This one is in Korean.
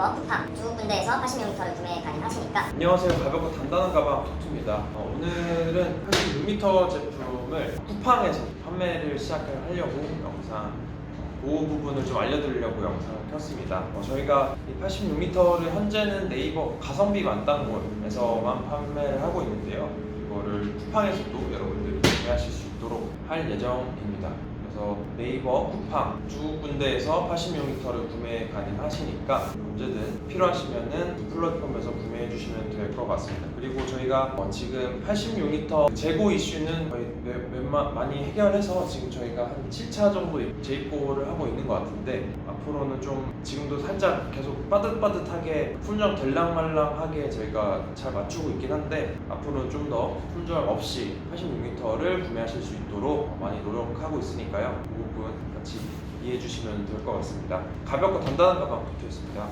네이버, 쿠팡 두 군데에서 86m를 구매 가능하시니까 안녕하세요. 가볍고 단단한 가방 토트입니다. 어, 오늘은 86m 제품을 쿠팡에서 판매를 시작하려고 영상 그 부분을 좀 알려드리려고 영상을 켰습니다. 어, 저희가 이 86m를 현재는 네이버 가성비 만땅몰에서만 판매를 하고 있는데요. 이거를 쿠팡에서도 여러분들이 구매하실 수 있도록 할 예정입니다. 그래서 네이버, 쿠팡 두 군데에서 86m를 구매 가능하시니까 언제든 필요하시면은 이 플랫폼에서 구매해 주시면 될 것 같습니다. 그리고 저희가 어, 지금 86m 재고 이슈는 거의 몇- 웬만 많이 해결해서 지금 저희가 한 7차 정도 재입고를 하고 있는 것 같은데 앞으로는 좀 지금도 살짝 계속 빠듯빠듯하게 품절 될랑말랑하게 저희가 잘 맞추고 있긴 한데 앞으로는 좀 더 품절 없이 86m를 구매하실 수 있도록 많이 노력하고 있으니까요. 그 부분 같이 이해해 주시면 될 것 같습니다. 가볍고 단단한 가방 붙어 있습니다.